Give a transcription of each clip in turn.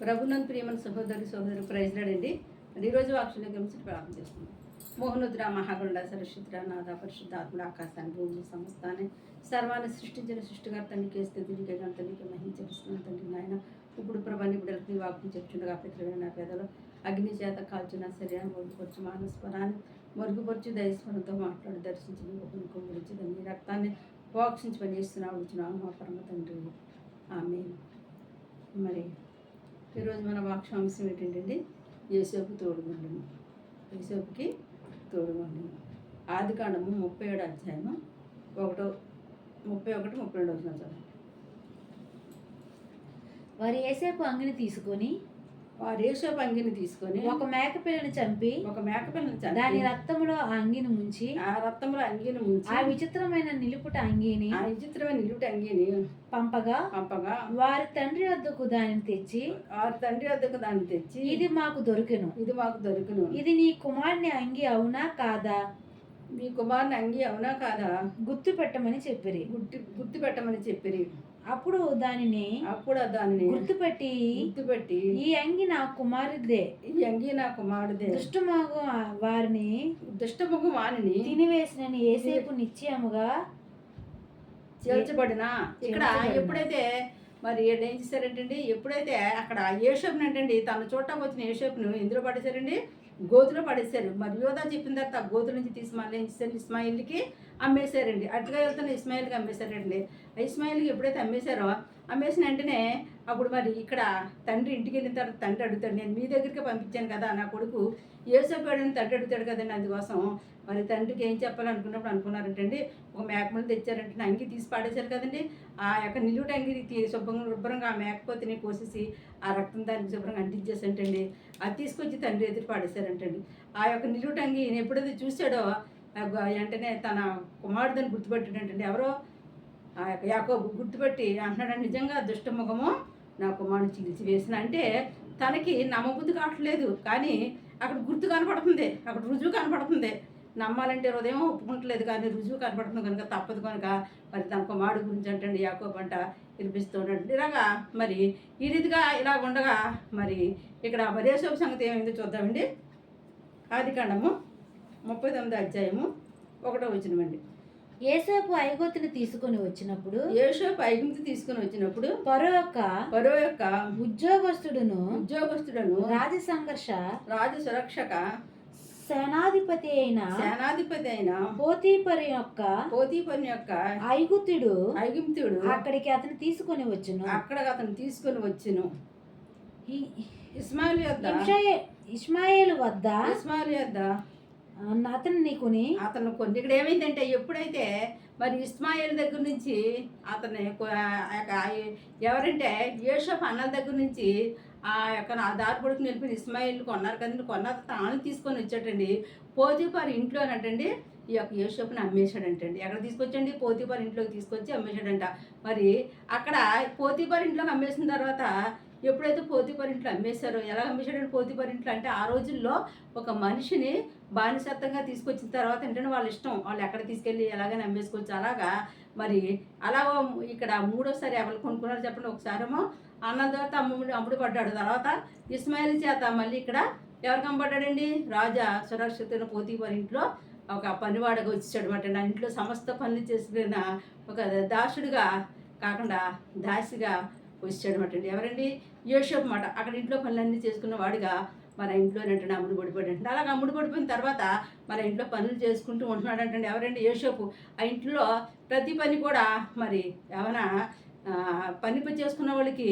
ప్రభునంద్ ప్రియమైన సహోదరి సహోదరు ప్రైజ్లాడండి మరి ఈరోజు వాక్షణ గురించి ప్రారంభం చేస్తున్నాం మోహనుద్ర మహాగుండ సరస్వతుర నాథ పరిశుద్ధాత్ముడు ఆకాశాన్ని భూమి సంస్థాన్ని సర్వాన్ని సృష్టించిన సృష్టికర్త నీకే స్థితి నీకే గంట నీకే మహించరిస్తున్నాను తండ్రి నాయన. ఇప్పుడు ప్రభాని బిడ్డలకి నీ వాక్యం చెప్తుండగా పితృమైన నా పేదలు అగ్ని చేత కాల్చిన శరీరాన్ని మొరుగుపరచు మానస్వరాన్ని మొరుగుపరచు దయస్వరంతో మాట్లాడి దర్శించి నీ గురించి నీ రక్తాన్ని పోక్షించి పనిచేస్తున్నావు వచ్చిన మా పరమ తండ్రి. ఆమె మరి ఈరోజు మన వాక్షాంశం ఏంటంటే యేసేపు తోడుగుండము యేసేపుకి తోడుగుండము ఆది కాండము ముప్పై ఏడు అధ్యాయము ఒకటో ముప్పై ఒకటి ముప్పై రెండు వచ్చిన చదువు వారు ఏసేపు అంగిని తీసుకొని వారు యేసేపు అంగిని తీసుకొని ఒక మేక పిల్లని చంపి ఒక మేకపిల్లని దాని చంపి రక్తములో ఆ అంగిని ముంచి ఆ రక్తంలో అంగిని ముంచి ఆ విచిత్రమైన నిలుపుట అంగిని ఆ విచిత్రమైన నిలుటి అంగిని పంపగా పంపగా వారి తండ్రి వద్దకు దానిని తెచ్చి వారి తండ్రి వద్దకు దాన్ని తెచ్చి ఇది మాకు దొరికెను. ఇది మాకు దొరుకును. ఇది నీ కుమారుని అంగి అవునా కాదా? మీ కుమారుని అంగి అవునా కాదా? గుర్తు పెట్టమని చెప్పిరి. గుర్తు గుర్తు పెట్టమని చెప్పిరి. అప్పుడు దానిని అప్పుడు దానిని గుర్తుపెట్టి గుర్తుపెట్టి ఈ అంగి నా కుమారుదే ఈ అంగి నా కుమారుడే దుష్టమాగు వారిని దుష్టముఖం వాణిని తినివేసిన ఏసేపు నిశ్చయముగా చేర్చబడిన. ఇక్కడ. ఎప్పుడైతే మరి ఏం చేశారంటండి? ఎప్పుడైతే అక్కడ ఏషపుని అంటండి తను చూడటానికి వచ్చిన ఏషపును ఎందులో పడేశారండి? గోతులో పడేశారు. మరి యోధా చెప్పిన తర్వాత ఆ గోతుల నుంచి తీసి మళ్ళీ ఇస్మాయిల్కి అమ్మేశారండి. అటుగా వెళ్తున్న ఇస్మాయిల్కి అమ్మేశారండి. ఇస్మాయిల్కి ఎప్పుడైతే అమ్మేశారో అమ్మేసిన వెంటనే అప్పుడు మరి ఇక్కడ తండ్రి ఇంటికి వెళ్ళిన తర్వాత తండ్రి అడుగుతాడు నేను మీ దగ్గరికి పంపించాను కదా నా కొడుకు. ఏసోపాడని తండ్రి అడుగుతాడు కదండి అందుకోసం. మరి తండ్రికి ఏం చెప్పాలనుకున్నప్పుడు అనుకున్నారంటండి ఒక మేకమని తెచ్చారంటే అంగి తీసి పాడేశారు కదండి. ఆ యొక్క నిలువుట అంగి శుభ్రంగా శుభ్రంగా ఆ మేకపోతని కోసేసి ఆ రక్తం దానికి శుభ్రంగా అంటించేసంటండి. అది తీసుకొచ్చి తండ్రి ఎదురు పాడేశారంటండి. ఆ యొక్క నిలువుట అంగి ఈయన ఎప్పుడైతే చూశాడో వెంటనే తన కుమారుడిని గుర్తుపెట్టాడంటండి. ఎవరో? ఆ యొక్క యాకోబు గుర్తుపెట్టి అంటున్నాడు నిజంగా దుష్టముఖము నా కుమారుడు చిగిల్చి వేసిన అంటే తనకి నమ్మబుద్ధి కావట్లేదు. కానీ అక్కడ గుర్తు కనపడుతుంది అక్కడ రుజువు కనపడుతుంది. నమ్మాలంటే హృదయం ఒప్పుకుంటలేదు కానీ రుజువు కనపడుతుంది కనుక తప్పదు కనుక మరి తన కుమారుడు గురించి అంటే యాకోబు అంట వినిపిస్తున్నాడు ఇలాగా మరి ఈ రీతిగా ఇలా ఉండగా మరి ఇక్కడ మరేసోపు సంగతి ఏమైందో చూద్దామండి. ఆది కాండము ముప్పై తొమ్మిది అధ్యాయము ఒకటో వచ్చినమండి ఏసేపు ఐగోతుని తీసుకొని వచ్చినప్పుడు యేషోపు ఐగుప్తు తీసుకుని వచ్చినప్పుడు పరో యొక్క పరో యొక్క ఉద్యోగస్తుడును ఉద్యోగస్తుడను రాజ సంఘర్ష రాజు సురక్షక సేనాధిపతి అయిన సేనాధిపతి అయిన పోతీపరి యొక్క పోతీపని యొక్క ఐగుతుడు ఐగుప్తుడు అక్కడికి అతను తీసుకొని వచ్చును. అక్కడ అతను తీసుకొని వచ్చును. ఇస్మాయిల్ యొద్ద? ఇష్మాయేలు వద్ద ఇస్మాయిల్ యొద్ద? అతన్ని కొని అతను కొన్ని ఇక్కడ ఏమైందంటే ఎప్పుడైతే మరి ఇస్మాయిల్ దగ్గర నుంచి అతని ఎవరంటే యేషఫ్ అన్నల దగ్గర నుంచి ఆ యొక్క నా దారి పొడుకు నిలిపిన ఇస్మాయిల్ కొన్నారు కదండి కొన్న తాను తీసుకొని వచ్చాటండి పోతీపారు ఇంట్లోనంటండి ఈ యొక్క యేషఫ్ని అమ్మేశాడంటండి. ఎక్కడ తీసుకొచ్చండి పోతీపారు ఇంట్లోకి తీసుకొచ్చి అమ్మేశాడంట. మరి అక్కడ పోతీపారు ఇంట్లోకి అమ్మేసిన తర్వాత ఎప్పుడైతే పోతీపారు ఇంట్లో అమ్మేశారో ఎలా అమ్మేశాడని పోతీపారు ఇంట్లో అంటే ఆ రోజుల్లో ఒక మనిషిని బానిసత్వంగా తీసుకొచ్చిన తర్వాత ఏంటంటే వాళ్ళ ఇష్టం. వాళ్ళు ఎక్కడ తీసుకెళ్ళి ఎలాగైనా అమ్మేసుకోవచ్చు. అలాగా మరి అలా ఇక్కడ మూడోసారి ఎవరు కొనుక్కున్నారు చెప్పండి. ఒకసారేమో అన్న తర్వాత అమ్ముడు అమ్ముడు పడ్డాడు. తర్వాత ఇస్మాయిల్ చేత మళ్ళీ ఇక్కడ ఎవరికి అమ్మబడ్డాడండి? రాజా సురక్షితైన పోతీ వారి ఇంట్లో ఒక పనివాడగా వచ్చాడు అనమాట నా ఇంట్లో సమస్త పనులు చేసుకున్న ఒక దాసుడుగా కాకుండా దాసిగా వచ్చాడు అనమాట అండి ఎవరండి? యోషప్ మాట అక్కడ ఇంట్లో పనులన్నీ చేసుకున్న వాడిగా మన ఇంట్లో ఏంటంటే అమ్ముడు పడిపోయాడు అలాగ అమ్ముడు పడిపోయిన తర్వాత మన ఇంట్లో పనులు చేసుకుంటూ ఉంటున్నాడు అంటే ఎవరండి? యోషపు ఆ ఇంట్లో ప్రతి పని కూడా మరి ఏమైనా పని పని చేసుకున్న వాళ్ళకి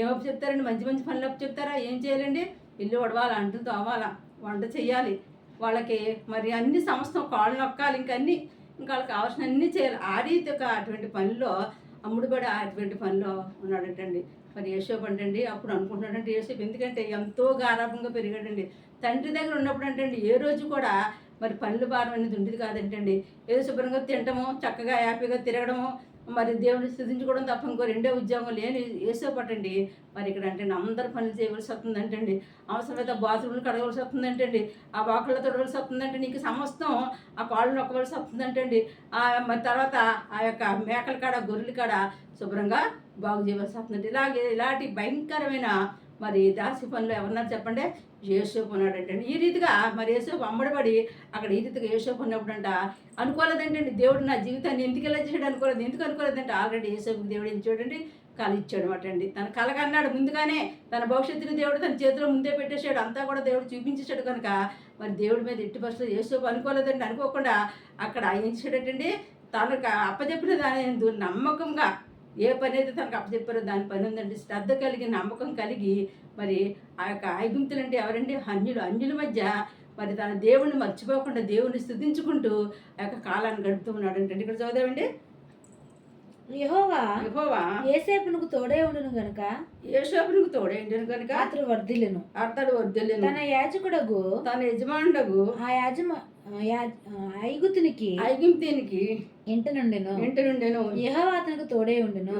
ఏమప్పు చెప్తారండి? మంచి మంచి పనులు అప్పు చెప్తారా? ఏం చేయాలండి? ఇల్లు వడవాలా అంటూ తోమాలా వంట చేయాలి వాళ్ళకి మరి అన్ని సంవత్సరం కాళ్ళు నొక్కాలి ఇంకన్నీ. అన్ని ఇంకా వాళ్ళకి కావాల్సిన అన్నీ చేయాలి. ఆ రీతి ఒక అటువంటి పనిలో అమ్ముడుబడి అటువంటి పనిలో ఉన్నాడంటండి. మరి యేసోపు అంటండి అప్పుడు అనుకుంటున్నాడంటే యేసోపు ఎందుకంటే ఎంతో గారాభంగా పెరిగాడండి. తండ్రి దగ్గర ఉన్నప్పుడు అంటండి ఏ రోజు కూడా మరి పనుల భారం అనేది ఉండేది కాదంటండి. ఏదో శుభ్రంగా తినటము చక్కగా హ్యాపీగా తిరగడము మరి దేవుని స్థుతించుకోవడం తప్ప ఇంకో రెండో ఉద్యోగం లేని వేసేపటండి మరి ఇక్కడ అంటే అందరు పనులు చేయవలసి వస్తుందంటండి. అవసరమైతే బాత్రూమ్లు కడగవలసి వస్తుందంటండి. ఆ వాకల్లో తొడవలసి వస్తుందంటే నీకు సమస్తం ఆ కాళ్ళు నొక్కవలసి వస్తుందంటండి. ఆ మరి తర్వాత ఆ యొక్క మేకల కాడ గొర్రెల కాడ శుభ్రంగా బాగు చేయవలసి వస్తుందండి ఇలాగే ఇలాంటి భయంకరమైన మరి దాసి పనులు ఎవరన్నారు చెప్పండి? యేసోపు ఉన్నాడంటే ఈ రీతిగా మరి యేసోపు అమ్మడబడి అక్కడ ఈ రీతిగా యేసోపు ఉన్నప్పుడంట అనుకోలేదంటండి. దేవుడు నా జీవితాన్ని ఎందుకు ఇలా చేయడం అనుకోలేదు. ఎందుకు అనుకోలేదంటే ఆల్రెడీ యేసోపుకి దేవుడు ఏం చూడండి కళ ఇచ్చాడు అండి తన కలగన్నాడు ముందుగానే. తన భవిష్యత్తుని దేవుడు తన చేతిలో ముందే పెట్టేశాడు. అంతా కూడా దేవుడు చూపించేశాడు కనుక మరి దేవుడి మీద ఎట్టి బస్సులో యేసోపు అనుకోలేదండి. అనుకోకుండా అక్కడ ఏం చేశాడటండి? తనకు అప్పచెప్పిన దాని నమ్మకంగా ఏ పని అయితే తనకు అప్పచెప్పారో దాని పని ఉందండి. శ్రద్ధ కలిగి నమ్మకం కలిగి మరి ఆ యొక్క ఐగుంతులు అంటే ఎవరండి? అన్యులు. అన్యుల మధ్య మరి తన దేవుణ్ణి మర్చిపోకుండా దేవుణ్ణి స్థుతించుకుంటూ ఆ యొక్క కాలాన్ని గడుపుతూ ఉన్నాడు. అంటే ఇక్కడ చదువుదామండి. యెహోవా యెహోవా ఏసేపునకు తోడే ఉండును గనుక? యేషోపునికి తోడేంటి కనుక అతడు వర్ధిల్లును. అతడు వద్దలేను తన యాజకుడగు తన యజమానుడగు ఆ యాజమ ఆ ఐగుతునికి ఐగుప్తీనికి ఇంట నుండెను ఇంటి నుండెను యెహోవా అతనికి తోడే ఉండును.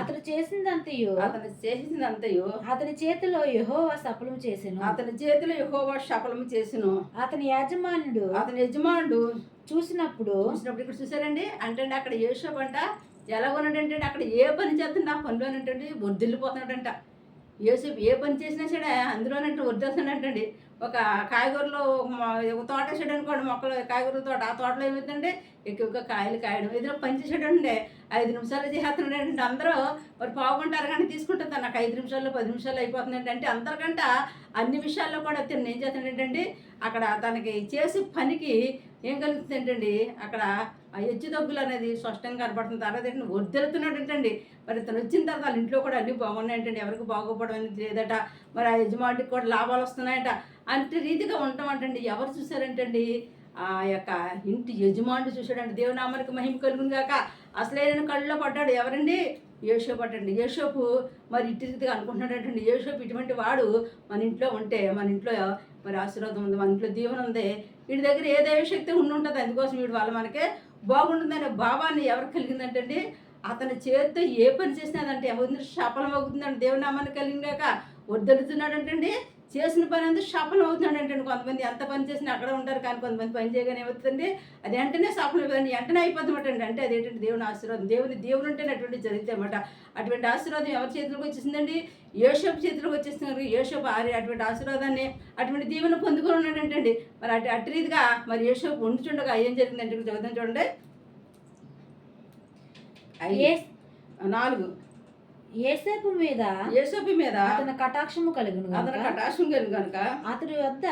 అతడు చేసిందంతయు అతను చేసిందంతయు అతని చేతిలో యెహోవా సఫలం చేసెను. అతని చేతిలో యెహోవా శపలము చేసిను. అతని యాజమానుడు అతని యజమానుడు చూసినప్పుడు చూసినప్పుడు ఇక్కడ చూసారండి అంటే అక్కడ యేషోబ్ అంట ఎలా ఉన్నాడంటే అక్కడ ఏ పని చేస్తున్నా ఆ పనిలోనంటే వర్దిల్లిపోతున్నాడంట యోసేపు ఏ పని చేసినా సరే అందులోనంటే వద్దేస్తున్నాడంటండి ఒక కాయగూరలో ఒక తోట వేసాడు అనుకోండి మొక్కలు కాయగూరల తోట. ఆ తోటలో ఏమవుతుందంటే ఎక్కువగా కాయలు కాయడం. ఏదో పని చేసాడండి ఐదు నిమిషాలు చేస్తున్నాడంటే అందరూ మరి పావుగంట అరగంట తీసుకుంటుంది నాకు ఐదు నిమిషాల్లో పది నిమిషాలు అయిపోతుందండి అంటే అందరికంట అన్ని విషయాల్లో కూడా తిన్న ఏం చేస్తున్నాడంటే అక్కడ తనకి చేసే పనికి ఏం కలుగుతుంది ఏంటండి అక్కడ ఆ ఎచ్చు దగ్గులు అనేది స్పష్టంగా కనపడుతుంది. తర్వాత ఏంటంటే వద్దెలుతున్నాడు ఏంటండి మరి తను వచ్చిన తర్వాత వాళ్ళ ఇంట్లో కూడా అన్నీ బాగున్నాయంటండి. ఎవరికి బాగోపడం అనేది లేదట. మరి ఆ యజమానికి కూడా లాభాలు వస్తున్నాయట. అంటే రీతిగా ఉంటాం అంటండి. ఎవరు చూశారంటండి? ఆ యొక్క ఇంటి యజమానుడు చూశాడండి దేవునామానికి మహిమ కలుగును గాక. అసలైన కళ్ళలో పడ్డాడు. ఎవరండి? యేషోపు అటండి. యేషోపు మరి ఇటు రీతిగా అనుకుంటున్నాడంటండి. యేషోపు ఇటువంటి వాడు మన ఇంట్లో ఉంటే మన ఇంట్లో మరి ఆశీర్వాదం ఉంది మన ఇంట్లో దీవెన ఉంది. వీడి దగ్గర ఏ దైవశక్తి ఉండుంటుంది ఉండి ఉంటుంది అందుకోసం వీడి వల్ల మనకి బాగుంటుందనే భావాన్ని ఎవరు కలిగిందంటండి? అతని చేతితో ఏ పని చేసినదంటే ఎవరి శాపలం అవుతుందండి. దేవునామాన్ని కలిగినాక వద్దలుతున్నాడంటండి చేసిన పని అంతా సఫలం అవుతున్నాడు అంటే కొంతమంది. ఎంత పని చేసినా అక్కడ ఉంటారు కానీ కొంతమంది పని చేయగానే ఏమవుతుంది అది వెంటనే సఫలం అయిపోతుంది వెంటనే అయిపోతుందట అంటే అదేంటంటే దేవుని ఆశీర్వాదం. దేవుని దేవుని ఉంటేనే అటువంటి జరుగుతాయి అన్నమాట. అటువంటి ఆశీర్వాదం ఎవరి చేతిలోకి వచ్చేసిందండి? యేషోపు చేతిలోకి వచ్చేస్తున్నారు. యేషోపు ఆరి అటువంటి ఆశీర్వాదాన్ని అటువంటి దీవెన పొందుకొని ఉన్నాడంటండి మరి అటు అటు రీతిగా మరి యేషోపు ఉండుచుండగా ఏం జరిగిందంటే చదువుతాం చూడండి. నాలుగు. ఏసేపు మీద యేసోపు మీద అతని కటాక్షము కలుగును అతను కటాక్షం కలిగి కనుక అతని వద్ద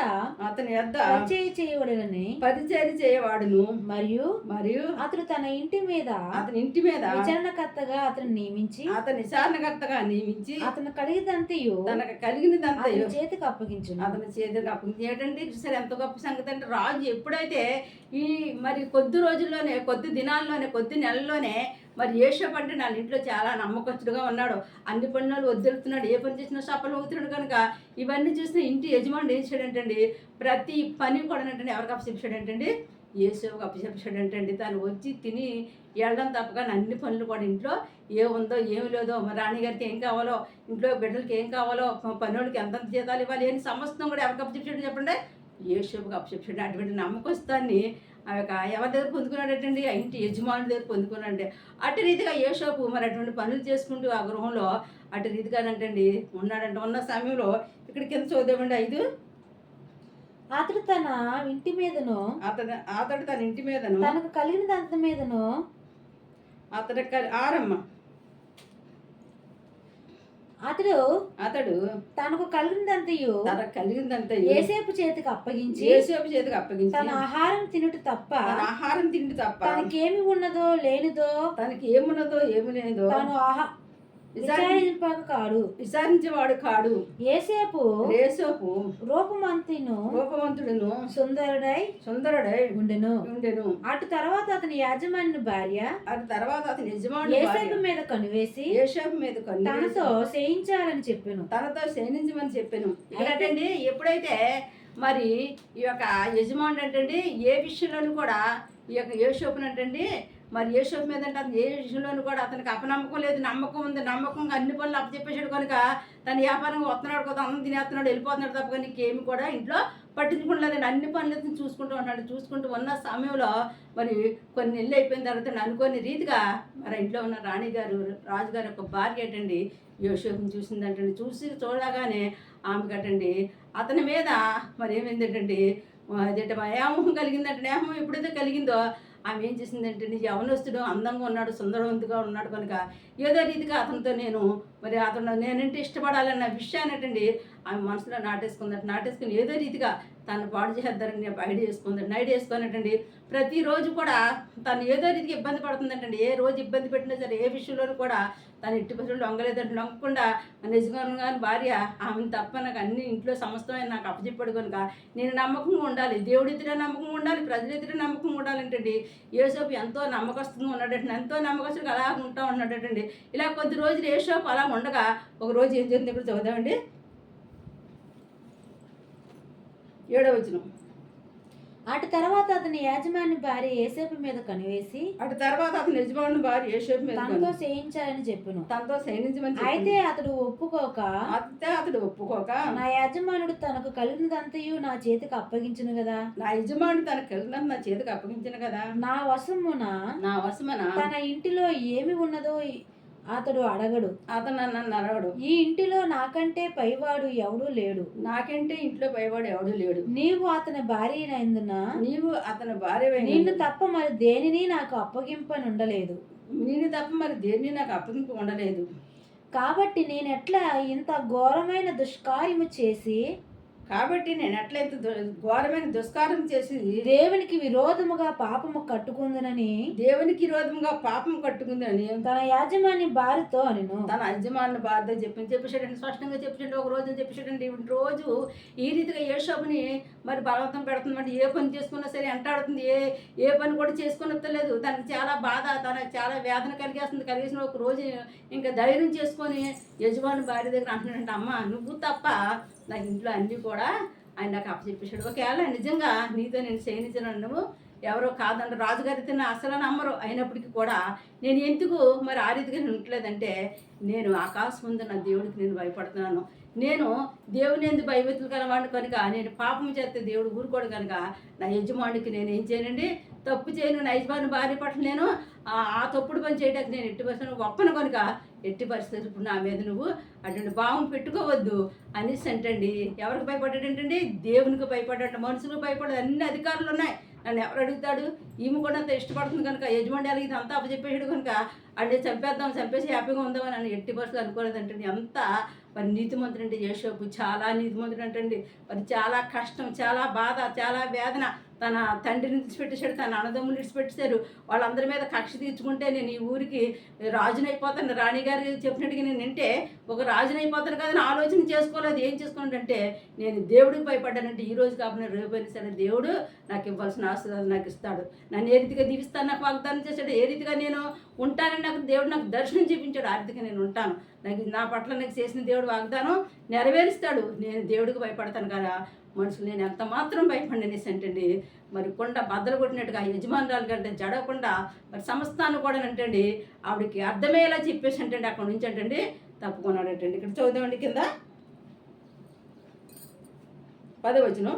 అతని యొద్ద పరిచయ చేయబడలని పరిచయం చేయవాడును మరియు మరియు అతడు తన ఇంటి మీద అతని ఇంటి మీద విచారణకర్తగా అతను నియమించి అతని విచారణకర్తగా నియమించి అతను కలిగినంతయు తనకు కలిగినదంతయు చేతికి అప్పగించును. అతని చేతికి అప్పగించి. ఏంటంటే చూసారు ఎంత గొప్ప సంగతి అంటే రాజు ఎప్పుడైతే ఈ మరి కొద్ది రోజుల్లోనే కొద్ది దినాల్లోనే కొద్ది నెలల్లోనే మరి ఏషప్ అంటే నా ఇంట్లో చాలా నమ్మకస్తుడుగా ఉన్నాడు. అన్ని పనులు వద్దెలుతున్నాడు ఏ పని చేసినా సఫలం అవుతున్నాడు కనుక ఇవన్నీ చూసిన ఇంటి యజమానుడు ఏం చేయడంటండి ప్రతి పని కూడా ఏంటంటే ఎవరికి అప్పచెప్పాడంటండి అప్పచెప్పాడు ఏంటండి తను వచ్చి తిని వెళ్ళడం తప్పగా అన్ని పనులు కూడా ఇంట్లో ఏముందో ఏమి లేదో మరి రాణిగారికి ఏం కావాలో ఇంట్లో బిడ్డలకి ఏం కావాలో పనులకి ఎంతంత జీతాలు ఇవ్వాలి ఏంటి సమస్తం కూడా ఎవరికి అప్పచెప్పాడు చెప్పండి? యేషోపుకి అప్పచెప్పాడు అటువంటి నమ్మకస్తాన్ని ఆ యొక్క ఎవరి దగ్గర పొందుకున్నాడటండి ఆ ఇంటి యజమానుడి దగ్గర పొందుకున్నాడండి. అటు రీతిగా యేషోపు మరి అటువంటి పనులు చేసుకుంటూ ఆ గృహంలో అటు రీతిగానంటండి ఉన్నాడంట. ఉన్న సమయంలో ఇక్కడ కింద చూద్దామండి. ఐదు. అతడు తన ఇంటి మీదను అతను అతడు తన ఇంటి మీదను తనకు కలిగిన దాని మీదను అతడు ఆరమ్మ. అతడు అతడు తనకు కలిగినదంతయు తన కలిగిందంతా ఏసేపు చేతికి అప్పగించి ఏసేపు చేతికి అప్పగించి తన ఆహారం తినుట తప్ప తన ఆహారం తిండి తప్ప తనకేమి ఉన్నదో లేనిదో తనకి ఏమున్నదో ఏమి లేదో తాను ఆహా విచారింపక కాడు. విచారించేవాడు కాడు. ఏసేపు రేసోపు రూపమంతిను రూపవంతుడును సుందరుడై సుందరుడై ఉండెను. ఉండెను. అటు తర్వాత అతని యాజమాన్య భార్య అది తర్వాత అతని యజమానుడు ఏసేపు మీద కనివేసి యేషోపు మీద కన్ను తనతో చేయించాలని చెప్పాను. తనతో క్షీణించమని చెప్పాను. ఇక్కడండి ఎప్పుడైతే మరి ఈ యొక్క యజమానుడు అంటండి ఏ విషయంలోనూ కూడా ఈ యొక్క యేషోపును అంటండి మరి యేషోపు మీద అంటే అతను ఏ విషయంలోనూ కూడా అతనికి అపనమ్మకం లేదు నమ్మకం ఉంది నమ్మకంగా అన్ని పనులు అప్పచెప్పేశాడు కనుక తన వ్యాపారంగా వస్తున్నాడు కదా అన్నం తినేస్తున్నాడు వెళ్ళిపోతున్నాడు తప్ప నీకేమి కూడా ఇంట్లో పట్టించుకుంటలేదండి అన్ని పనులు చూసుకుంటూ ఉంటాడు చూసుకుంటూ ఉన్న సమయంలో మరి కొన్ని నెలలు అయిపోయిన తర్వాత నేను అనుకోని రీతిగా మరి ఇంట్లో ఉన్న రాణి గారు రాజుగారి యొక్క భార్య ఏంటండి యోషోకుని చూసిందంటండి. చూసి చూడగానే ఆమె కట్టండి అతని మీద మరి ఏమైందంటండి అదేంట వ్యామోహం కలిగిందంటే నేహం ఎప్పుడైతే కలిగిందో ఆమె ఏం చేసిందంటే నీ యవనస్తుడు అందంగా ఉన్నాడు సుందరవంతుగా ఉన్నాడు కనుక ఏదో రీతిగా అతనితో నేను మరి అతను నేనంటే ఇష్టపడాలన్న విషయాన్నంటండి ఆమె మనసులో నాటేసుకుందట. నాటేసుకుని ఏదో రీతిగా తను పాడు చేద్దారని ఐడియా చేసుకుందండి ఐడియా చేసుకున్నట్టండి ప్రతిరోజు కూడా తను ఏదో రీతికి ఇబ్బంది పడుతుందంటండి. ఏ రోజు ఇబ్బంది పెట్టినా సరే ఏ విషయంలోనూ కూడా తను ఎట్టి పరిస్థితులు లొంగలేదంటే లొంగకుండా నిజంగా భార్య ఆమెను తప్ప నాకు అన్ని ఇంట్లో సమస్తమైన నాకు అప్పచెప్పాడు కనుక నేను నమ్మకంగా ఉండాలి. దేవుడి ఎదురే నమ్మకంగా ఉండాలి ప్రజల ఎదురే నమ్మకంగా ఉండాలంటండి యేసోపు ఎంతో నమ్మకస్తుగా ఉన్నాడంటే ఎంతో నమ్మకస్తుగా అలా ఉంటా ఉన్నాడటండి. ఇలా కొద్ది రోజులు యేసోపు అలా ఉండగా ఒక రోజు ఏం జరిగింది ఇప్పుడు చదువుదామండి. ఏడో వచ్చినాం అటు తర్వాత అతని యాజమాన్య భార్య ఏసేపు మీద కనివేసి అటు తర్వాత అతను యజమాని భార్య యేసోపు మీద తనతో చేయించాలని చెప్పును. తనతో సైనించమని అయితే. అతడు ఒప్పుకోక అయితే అతడు ఒప్పుకోక నా యజమానుడు తనకు కలిగినదంతయు నా చేతికి అప్పగించును కదా. నా యజమాని తన కలిగిన నా చేతికి అప్పగించిన కదా. నా వశమున నా వశమన తన ఇంటిలో ఏమి ఉన్నదో అతడు అడగడు. అతను నన్ను అడగడు. ఈ ఇంటిలో నాకంటే పైవాడు ఎవడూ లేడు. నాకంటే ఇంట్లో పైవాడు ఎవడు లేడు. నీవు అతని భార్యనందున నీవు అతని భార్య నిన్ను తప్ప మరి దేనిని నాకు అప్పగింపనుండలేదు. నేను తప్ప మరి దేన్ని నాకు అప్పగింపు ఉండలేదు కాబట్టి నేనెట్లా ఇంత ఘోరమైన దుష్కార్యము చేసి కాబట్టి నేను ఎట్లయితే ఘోరమైన దుష్కారం చేసి దేవునికి విరోధముగా పాపము కట్టుకుందునని దేవునికి విరోధంగా పాపం కట్టుకుందని తన యాజమాన్య భార్యతో అనెను. తన యజమాని బాధ చెప్పి చెప్పేసాడండి స్పష్టంగా చెప్పేసాడు ఒక రోజు చెప్పేసాడండి రోజు ఈ రీతిగా ఏ షాపుని మరి బలవంతం పెడుతుందంటే ఏ పని చేసుకున్నా సరే అంటాడుతుంది ఏ ఏ పని కూడా చేసుకునలేదు తనకి చాలా బాధ తనకు చాలా వేదన కలిగేస్తుంది. కలిగేసిన ఒక రోజు ఇంకా ధైర్యం చేసుకొని యజమాని భార్య దగ్గర అంటున్నాడంటే అమ్మ నువ్వు తప్ప నాకు ఇంట్లో అన్నీ కూడా ఆయన నాకు అప్పచెప్పేశాడు. ఒకవేళ నిజంగా నీతో నేను చేయనిచ్చినను ఎవరో కాదంటే రాజుగారి తిన్న అసలు నమ్మరు. అయినప్పటికీ కూడా నేను ఎందుకు మరి ఆ రీతిగా నేను ఉండలేదంటే నేను ఆకాశం ముందు నా దేవుడికి నేను భయపడుతున్నాను. నేను దేవుని ఎందుకు భయభక్తులు కలవాడిని కనుక నేను పాపం చేస్తే దేవుడు ఊరుకోడు కనుక నా యజమానికి నేను ఏం చేయనండి? తప్పు చేయను నా యజమాని భార్య పట్ల నేను ఆ- తప్పుడు పని చేయడానికి నేను ఎట్టి పరిస్థితి ఒప్పను కనుక ఎట్టి పరిస్థితి ఇప్పుడు నా మీద నువ్వు అటువంటి భావం పెట్టుకోవద్దు అనేసి అంటండి. ఎవరికి భయపడ్డాడంటండి దేవునికి భయపడ్డాడు మనుషులకు భయపడదు అన్ని అధికారులు ఉన్నాయి. నన్ను ఎవరు అడుగుతాడు? ఈమె కూడా అంత ఇష్టపడుతుంది కనుక యజమాని అడిగితే అంతా అప్పచెప్పేసాడు కనుక అంటే చంపేద్దాం చంపేసి హ్యాపీగా ఉందామని నన్ను ఎట్టి పరిస్థితులు అనుకోలేదంటండి. అంతా మరి నీతిమంతుడు అంటే యేషోపు చాలా నీతిమంతుడు అంటండి. మరి చాలా కష్టం చాలా బాధ చాలా వేదన. తన తండ్రిని విడిచిపెట్టేశాడు తన అన్నదమ్ములు విడిచిపెట్టేశారు. వాళ్ళందరి మీద కక్ష తీర్చుకుంటే నేను ఈ ఊరికి రాజునైపోతాను. రాణిగారు చెప్పినట్టుగా నేను వింటే ఒక రాజునైపోతాను కదా అని ఆలోచన చేసుకోలేదు. ఏం చేసుకున్నాడంటే నేను దేవుడికి భయపడ్డానంటే ఈ రోజు కాకుండా రేపు అయినా సరే దేవుడు నాకు ఇవ్వాల్సిన ఆశీర్వాదం నాకు ఇస్తాడు. నన్ను ఏ రీతిగా దీవిస్తాను నాకు వాగ్దానం చేశాడు ఏ రీతిగా నేను ఉంటానని నాకు దేవుడు నాకు దర్శనం చూపించాడు ఆ రీతిగా నేను ఉంటాను. నాకు నా పట్ల నాకు చేసిన దేవుడు వాగ్దానం నెరవేరుస్తాడు. నేను దేవుడికి భయపడతాను కదా. మనుషులు నేను ఎంత మాత్రం భయపడినేసి అంటండి మరి కొండ బద్దలు కొట్టినట్టుగా యజమానురాలు కంటే జడకుండా మరి సంస్థాన్ని కూడా అంటండి. ఆవిడకి అర్థమయ్యేలా చెప్పేసి అంటండి అక్కడ నుంచి అంటండి. తప్పుకున్నాడటండి. ఇక్కడ చదువుదామండి కింద. పదవచనం.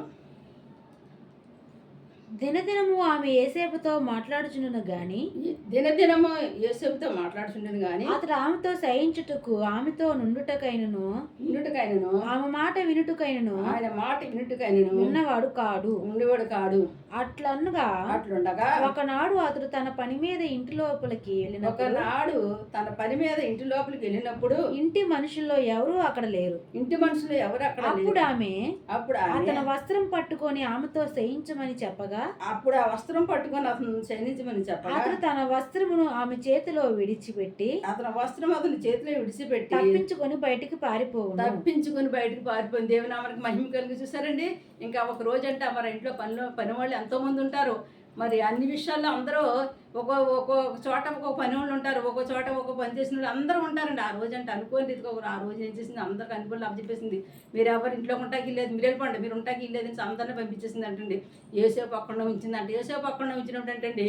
దినదినము ఆమె ఏసేపుతో మాట్లాడుచుండును గాని? దినదినము యేసుతో మాట్లాడుతుండను కానీ అతడు ఆమెతో సహించుటకు ఆమెతో నుండుటకైనను? వినుటకైనను ఆమె మాట వినుటకైనను? ఆయన మాట వినుటకైనను. విన్నవాడు కాడు. ఉండేవాడు కాడు. అట్లనగా అట్లుండగా ఒకనాడు అతడు తన పని మీద ఇంటి లోపలికి వెళ్ళినప్పుడు ఒకనాడు తన పని మీద ఇంటి లోపలికి వెళ్ళినప్పుడు ఇంటి మనుషుల్లో ఎవరూ అక్కడ లేరు. ఇంటి మనుషులు ఎవరు అక్కడ. అప్పుడు ఆమె అప్పుడు అతని వస్త్రం పట్టుకొని ఆమెతో సహించమని చెప్పగా అప్పుడు ఆ వస్త్రం పట్టుకొని అతను శయనించమని చెప్పగా అతడు తన వస్త్రమును ఆమె చేతిలో విడిచిపెట్టి అతని వస్త్రం అతని చేతిలో విడిచిపెట్టి తప్పించుకొని బయటికి పారిపోవును. తప్పించుకుని బయటకు పారిపోయింది. దేవునామనికి మహిమ కలిగి చూసారండి ఇంకా ఒక రోజు అంటే మరి ఇంట్లో పనిలో పని వాళ్ళు ఎంతోమంది ఉంటారు. మరి అన్ని విషయాల్లో అందరూ ఒక్కో ఒక్కో చోట ఒక్కో పని వాళ్ళు ఉంటారు ఒక్కో చోట ఒక్కో పని చేసిన వాళ్ళు అందరూ ఉంటారండి. ఆ రోజు అంటే అనుకోని రీతిగా ఒకరు ఆ రోజు ఏం చేసింది అందరికి అనుకోని అప్పు చెప్పేసింది. మీరు ఎవరు ఇంట్లో ఉంటాకి లేదు మీరు వెళ్ళిపోండి మీరు ఉంటాకి లేదు అందరిని పంపించేసింది అంటండి. ఏసేపు అక్కడ ఉంచింది అంటే ఏసేపు అక్కడ ఉంచినప్పుడు ఏంటండి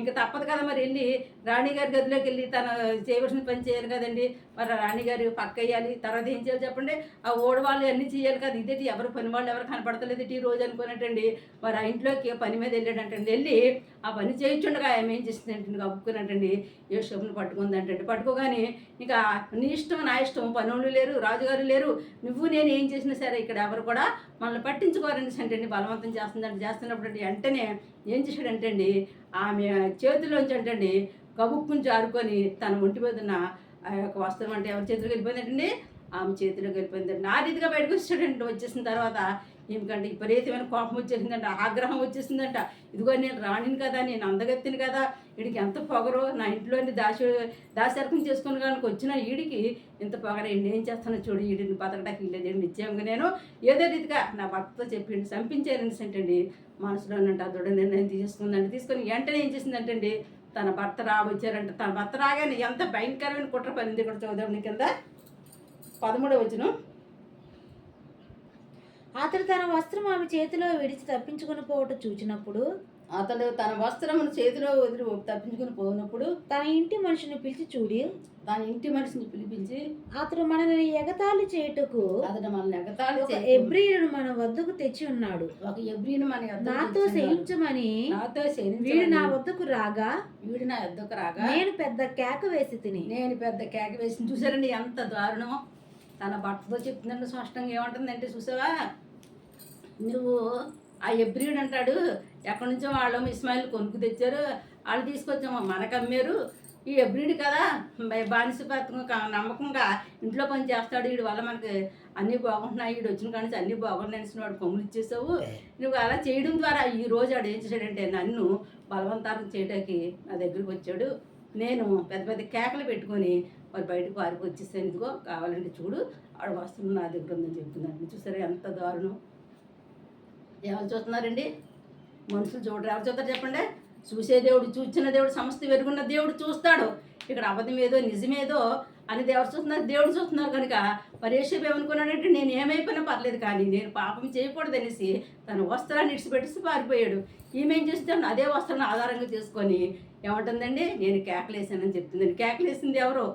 ఇంకా తప్పదు కదా మరి వెళ్ళి రాణిగారి గదిలోకి వెళ్ళి తన చేయవలసిన పని చేయాలి కదండి. మరి రాణిగారు పక్క వేయాలి తర్వాత ఏం చేయాలి చెప్పండి? ఆ ఓడవాళ్ళు అన్నీ చేయాలి కదా. ఇదేంటి ఎవరు పని వాళ్ళు ఎవరు కనపడతలేదు ఈ రోజు అనుకున్నట్టండి మరి ఆ ఇంట్లోకి పని మీద వెళ్ళాడంటండి. వెళ్ళి ఆ పని చేయించుండగా ఆమె ఏం చేసిందంటే కప్పుకున్నట్టండి ఏ పట్టుకుంది అంటే పట్టుకోగానే ఇంకా నీ ఇష్టం నా ఇష్టం పనులు లేరు రాజుగారు లేరు నువ్వు నేను ఏం చేసినా సరే ఇక్కడ ఎవరు కూడా మనల్ని పట్టించుకోరని అంటండి బలవంతం చేస్తుందంటే. చేస్తున్నప్పుడు అండి వెంటనే ఏం చేశాడంటే అండి ఆమె చేతిలోంచి అంటండి కబుక్కుని జారుకొని తన ఒంటి మీద ఉన్న ఆ యొక్క వస్త్రం అంటే ఎవరి చేతిలోకి వెళ్ళిపోయిందంటే ఆమె చేతిలోకి వెళ్ళిపోయిందండి ఆ రీతిగా బయటకు వచ్చాడండి వచ్చేసిన తర్వాత ఏమికంటే విపరీతమైన కోపం వచ్చేసిందంట ఆగ్రహం వచ్చేసిందంట. ఇదిగో నేను రాణిని కదా నేను అందగత్తిని కదా వీడికి ఎంత పొగరు నా ఇంట్లోని దాశ దాశరకం చేసుకుని కనుక వచ్చిన వీడికి ఇంత పొగర ఏంటి ఏం చేస్తానో చూడు వీడిని బతకడానికి లేదు నిత్యంగా నేను ఏదో రీతిగా నా భర్తతో చెప్పిండి. చంపించారు అంటండి మనసులో దృఢ నిర్ణయం తీసుకుందండి. తీసుకొని వెంటనే ఏం చేసిందంటండి తన భర్త రావచ్చారంట. తన భర్త రాగానే ఎంత భయంకరమైన కుట్ర పనింది ఇక్కడ చూద్దాం కింద. పదమూడవ వచ్చిన అతడు తన వస్త్రం ఆమె చేతిలో విడిచి తప్పించుకుని పోవటం చూచినప్పుడు అతడు తన వస్త్రమును చేతిలో వదిలి తప్పించుకుని పోయినప్పుడు తన ఇంటి మనిషిని పిలిచి చూడి తన ఇంటి మనిషిని పిలిపించి అతడు మనల్ని ఎగతాళి చేయుటకు అతడు మనల్ని ఎగతాళి ఎబ్రియుడు మన వద్దకు తెచ్చి ఉన్నాడు. ఒక ఎబ్రిని మన నాతో. శయించమని నాతో వీడు నా వద్దకు రాగా వీడు నా యొద్దకు రాగా నేను పెద్ద కేక వేసి తిని. నేను పెద్ద కేక వేసి చూసారండి ఎంత దారుణమో? తన భర్తతో చెప్తుందండి స్పష్టంగా ఏమంటుందంటే చూసావా? నువ్వు ఆ ఎబ్రిడ్ అంటాడు ఎక్కడి నుంచో వాళ్ళు ఇస్మాయిల్ కొనుక్కు తెచ్చారు వాళ్ళు తీసుకొచ్చాము మనకు అమ్మారు. ఈ ఎబ్రిడ్ కదా బ- బానిసపత్రం కా- నమ్మకంగా ఇంట్లో పని చేస్తాడు. వీడి వల్ల మనకి అన్నీ బాగుంటున్నాయి. వీడు వచ్చిన కానీ అన్నీ బాగున్నాయి వాడు కొమ్ములు ఇచ్చేసావు. నువ్వు అలా చేయడం ద్వారా ఈ రోజు వాడు ఏం చేశాడంటే నన్ను బలవంతారం చేయడానికి నా దగ్గరికి వచ్చాడు. నేను పెద్ద పెద్ద కేకలు పెట్టుకొని మరి బయటకు పారికి వచ్చేసాను ఇదిగో కావాలంటే చూడు ఆడ వస్తువులు నా దగ్గర ఉందని చెప్తున్నాను చూసారా ఎంత దారుణం? ఎవరు చూస్తున్నారండి? మనుషులు చూడరు. ఎవరు చూస్తారు చెప్పండి? చూసే దేవుడు చూచిన దేవుడు సమస్త వెరుగున్న దేవుడు చూస్తాడు. ఇక్కడ అబద్ధమేదో నిజమేదో అని దేవుడు చూస్తున్నారు? దేవుడు చూస్తున్నారు కనుక పరేషేపు ఏమనుకున్నాడంటే నేను ఏమైపోయినా పర్లేదు కానీ నేను పాపం చేయకూడదనేసి తన వస్త్రాన్ని ఇడిచిపెట్టేసి పారిపోయాడు. ఈమె చేస్తాను అదే వస్త్రాన్ని ఆధారంగా చేసుకొని ఏమంటుందండి? నేను కేకలేసానని చెప్తుందండి. కేకలేసింది ఎవరో?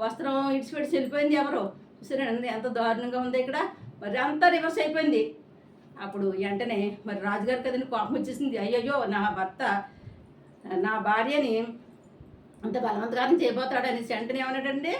వస్త్రం ఇడిచిపెట్టి వెళ్ళిపోయింది ఎవరో? చూసారండి ఎంత దారుణంగా ఉంది ఇక్కడ. మరి అంతా రివర్స్ అయిపోయింది. అప్పుడు వెంటనే మరి రాజుగారి కదండి కోపం వచ్చేసింది. అయ్యయ్యో నా భర్త నా భార్యని అంత బలవంతకారం చేయబోతాడు అనేసి వెంటనే ఏమన్నాడండి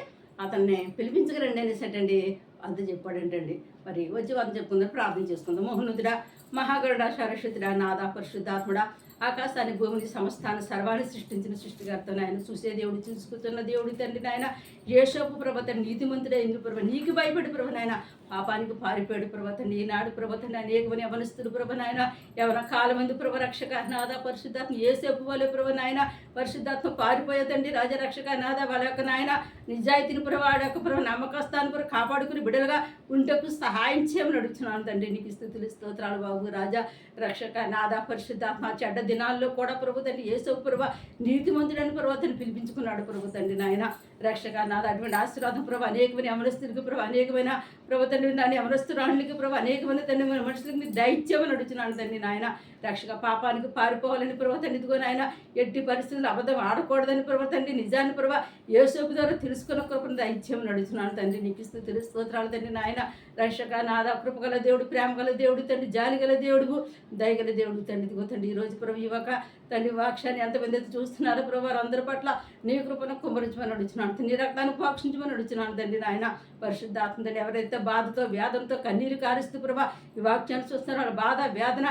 అతన్ని పిలిపించగలండి అనేసటండి అంత చెప్పాడంటండి. మరి వచ్చి వంత చెప్పుకుందాం ప్రార్థన చేసుకుందాం. మోహనుదుడా మహాగరుడ సరస్వతుడా నాదా పరిశుద్ధాత్ముడా ఆకాశాన్ని భూమిని సమస్తాన్ని సర్వాన్ని సృష్టించిన సృష్టికర్త నాయన. చూసే దేవుడు చూసుకుతున్న దేవుడి తండ్రి నాయన. యేషోపు ప్రభ తండ్రి నీతిమంతుడే ఎందుకు ప్రభ నీకు భయపడి ప్రభ నాయన. పాపానికి పారిపోయాడు ప్రభ ఈనాడు ప్రభ తండ్రి అనేకమని యవనస్తుడు ప్రభ నాయన. ఎవర కాలమంది ప్రభ రక్షక నాదా పరిశుద్ధాత్మ ఏసేపు వాళ్ళే ప్రభ నాయన. పరిశుద్ధాత్మ పారిపోయేదండి రాజరక్షక నాదా వాళ్ళ యొక్క నాయన. నిజాయితీని ప్రభ వాడి యొక్క ప్రభ నమ్మకస్తాన్ని ప్రభ కాపాడుకుని బిడలుగా ఉంటకు సహాయం చేయమని అడుగుతున్నాను తండ్రి. నీకు స్థుతులు స్తోత్రాలు బాబు. రాజా రక్షక నాదా పరిశుద్ధాత్మ చెడ్డ దినాల్లో కూడా ప్రభు తండ్రి ఏసో ప్రభ నీతిమంతుడని ప్రభుత్వాన్ని పిలిపించుకున్నాడు ప్రభు తండ్రి నాయన. రక్షక నాథ అటువంటి ఆశీర్వాదం ప్రభు అనేకమైన అమరస్తులకు ప్రభు అనేకమైన ప్రభు తండ్రి నాని అమరస్తురాళ్ళకి ప్రభు అనేకమైన తండ్రి మన మనుషులకు నీ దైత్యమని అడుగుతున్నాను తండ్రి నాయన. రక్షక పాపానికి పారిపోవాలని ప్రభు తండ్రి ఇదిగో నాయన ఎట్టి పరిస్థితులు అబద్ధం ఆడకూడదని ప్రభు తండ్రి నిజాన్ని ప్రభా ఏ ద్వారా తెలుసుకున్న కృపను దైత్యం నడుచున్నాను తండ్రి. నీకు ఇస్తూ తండ్రి నాయన రక్షక నాద కృపగల దేవుడు ప్రేమ గల దేవుడు తండ్రి జాలి గల దేవుడు దయగల దేవుడు తండ్రి. ఇదిగో తండ్రి ఈ రోజు ప్రభు యువక తండ్రి వాక్షాన్ని ఎంతమంది అయితే చూస్తున్నారో ప్రభు వారందరి పట్ల నీ కృపను కుమరించమని నడుచున్నాను నీ రక్తాన్ని పాక్షించమని నడుచున్నాను తండ్రి నాయన. పరిశుద్ధాత్మ తండ్రి ఎవరైతే బాధతో వ్యాధంతో కన్నీరు కారుస్తూ ప్రభా ఈ వాక్యాన్ని చూస్తున్నారో వాళ్ళ బాధ వేదన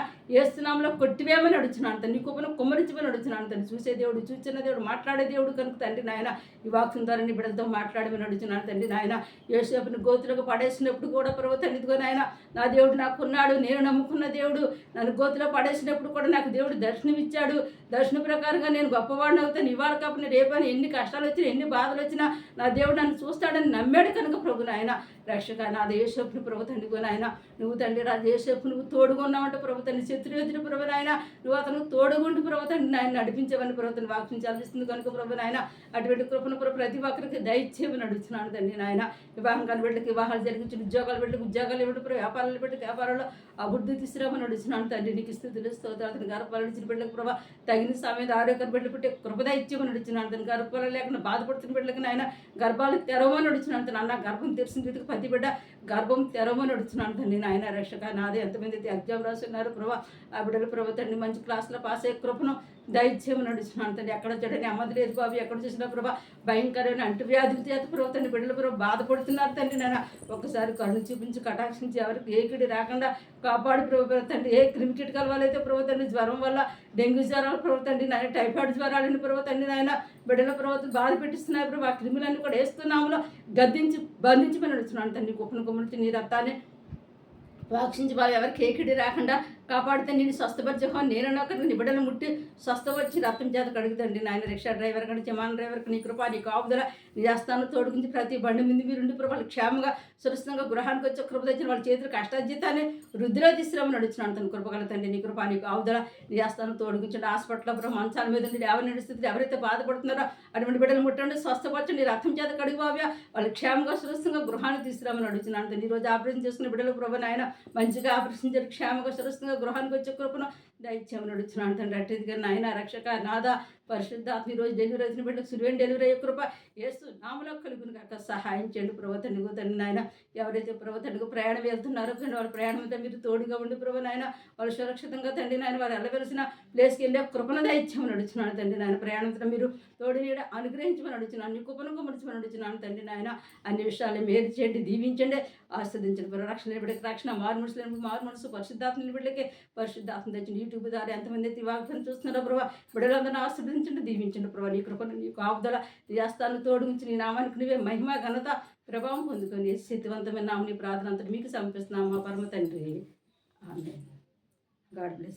ఏస్తున్నాంలో కొట్టివేమని అడుచున్నాను తండ్రి. నీ కృపను కుమ్మరించమని అడుగుతున్నాను తండ్రి. చూసే దేవుడు చూచిన దేవుడు మాట్లాడే దేవుడు కనుక తండ్రి నాయన. ఈ వాక్యం ద్వారా నీ బిడ్డలతో మాట్లాడమని అడుచున్నాను తండ్రి నాయన. యోసేపుని గోతులకు పడేసినప్పుడు కూడా ప్రభు తండ్రి ఇదిగో నాయన నా దేవుడు నాకున్నాడు నేను నమ్ముకున్న దేవుడు. నన్ను గోతులో పడేసినప్పుడు కూడా నాకు దేవుడు దర్శనం ఇచ్చాడు దర్శన ప్రకారంగా నేను గొప్పవాడిని అవుతాను. ఇవాళ కాకుండా రేపని ఎన్ని కష్టాలు వచ్చినా ఎన్ని బాధలు వచ్చినా నా దేవుడు నన్ను చూస్తాడని నమ్మాడు కనుక ప్రభు నాయన. రక్షక నా దేశపుని ప్రభు తండ్రిగో నాయన. నువ్వు తండ్రి నా దేశపు నువ్వు తోడుగున్నావంటే ప్రభు తండ్రి. శత్రు ఎదురు ప్రభు నాయన నువ్వు అతను తోడుగుండి ప్రభుత్వం నాయన నడిపించవని ప్రభుత్వం తండ్రి వాక్యం కనుక ప్రభు నాయన అటువంటి కృపను ప్రతి ఒక్కరికి దయచేవి నడుచున్నాను తండ్రి నాయన. వివాహం కాని వివాహాలు జరిగించి ఉద్యోగాలు బిడ్డకి ఉద్యోగాలు ఇవ్వడం వ్యాపారాలు పెట్టి వ్యాపారంలో అభివృద్ధి తీసుకురామని నడుచున్నాను తండ్రి నీకు ఇస్తుంది స్తోత్రాలు. గర్భాలు ఇచ్చిన బిడ్డలకు ప్రభా తగిన సమయం ఆరోగ్యం బిడ్డలు పుట్టే కృపద ఇచ్చేమని నడుచున్నాను. తన గర్భాలు లేకుండా బాధపడుతున్న బిడ్డలకు నాయన గర్భాలు తెరవమని నడుచున్నాను. తను అన్న గర్భం తెరిచిన రీతికి ప్రతి బిడ్డ గర్భం తెరవమని నడుచున్నాను తండ్రి నాయన. రక్షక నాదే ఎంతమంది అయితే ఎగ్జామ్ రాస్తున్నారు ప్రభా ఆ బిడ్డలు ప్రభా తండ్రి మంచి క్లాస్లో పాస్ అయ్యే కృపను దైత్యం నడుచున్నాను తండ్రి ఎక్కడ చూడండి నెమ్మది లేదు బాబు ఎక్కడ చూసినా ప్రభా భయంకరమైన అంటువ్యాధుల చేత ప్రభు తండ్రి బిడ్డలు ప్రభు బాధపడుతున్నారు తండ్రి నాయన ఒక్కసారి కరుణ చూపించి కటాక్షించి ఎవరికి ఏ కిడి రాకుండా కాపాడు ప్రభు తండ్రి. ఏ క్రిమి కీటకాల వల్ల అయితే ప్రభు తండ్రి జ్వరం వల్ల డెంగ్యూ జ్వరాలు ప్రభు తండ్రి నాయన టైఫాయిడ్ జ్వరాలని ప్రభు తండ్రి నాయన బిడ్డల ప్రభుత్వం బాధ పెట్టిస్తున్నాయి ప్రభు ఆ క్రిములన్నీ కూడా వేస్తున్నాములో గద్దించి బంధించి నడుస్తున్నాను తండ్రి. కుప్పను కుమ్మరించి నీ రక్తాన్ని వాక్షించి బాబు ఎవరికి ఏకిడి రాకుండా కాపాడితే నేను స్వస్థపరిచే నేను ఒకరికి బిడ్డలు ముట్టి స్వస్థపరిచి రక్తం చేత కడుగుతండి నాయన రిక్షా డ్రైవర్ కానీ జమాన్ డ్రైవర్కి నీ కృప నీ కాపుదల నీ ఆస్థానం తోడుగుంచి ప్రతి బండి ముందు మీరు ఉండి వాళ్ళు క్షేమంగా సురక్షితంగా గృహానికి వచ్చి కృప తెచ్చిన వాళ్ళ చేతులు కష్టార్జితాన్ని వృద్ధిలో తీసుకురామని నడుచున్నాను తను కృపగలతండి నీ కృప నీ కాపుదల నీ ఆస్థానం తోడుగుంచండి. హాస్పిటల్ ప్రభు మంచాల మీద ఉండి ఎవరు నడుస్తుంది. ఎవరైతే బాధపడుతున్నారో అటువంటి బిడ్డలు ముట్టండి స్వస్థపరచండి రక్తం చేత కడుగు బావ్యా వాళ్ళు క్షేమంగా సురక్షితంగా గృహాన్ని తీసుకురామని అడుగుతున్నాను తండ్రి ఈరోజు ఆపరేషన్ చేసుకున్న బిడ్డలు ప్రభు నాయన మంచిగా ఆపరేషన్ జరిగి క్షేమంగా సురక్షితంగా గృహానికి వచ్చే కృపను దయచేమని నడుచున్నాను తండ్రి అట్టిదిగా నాయన రక్షక నాద పరిశుద్ధాత్మ ఈరోజు డెలివరీ వచ్చిన బిడ్డకు సులువైన డెలివరీ అయ్యే కృప ఏసు నామలో కలుగును కాక సహాయం చేయండి ప్రభు తండ్రి నాయన. ఎవరైతే ప్రభు ప్రయాణం వెళ్తున్నారో తండ్రి వాళ్ళ ప్రయాణం అంతా మీరు తోడుగా ఉండి ప్రభు నాయన. వాళ్ళు సురక్షితంగా తండ్రి నాయన వారు వెళ్ళవలసిన ప్లేస్కి వెళ్ళే కృపను దయచేమని నడుచున్నాను తండ్రి నాయన. ప్రయాణం అంతా మీరు తోడు నీడ అనుగ్రహించమని అడుగుతున్నాను మీ కృపను కుమరించమని అడుగుతున్నాను తండ్రి నాయన. అన్ని విషయాలు మేలు చేయండి దీవించండి ఆస్వాదించండి రక్షణ బిడ్డకి రక్షణ మారు మనసులు మారు మనసు పరిశుద్ధాత్మ బిడ్డకి పరిశుద్ధాత్మ తెచ్చింది యూట్యూబ్ ద్వారా ఎంతమంది అయితే ఈ చూస్తున్నారో ప్రభా? బిడ్డలందరూ ఆశీర్వదించండి దీవించండి ప్రభా. నీ కృపను నీ కాపుదల నీ హస్తాలను తోడుగుంచి నీ నామానికి నువ్వే మహిమ ఘనత ప్రభావం పొందుకొని శక్తివంతమైన నామని ప్రార్థన అంతా మీకు సమర్పిస్తున్నాం మా పరమ తండ్రి. God bless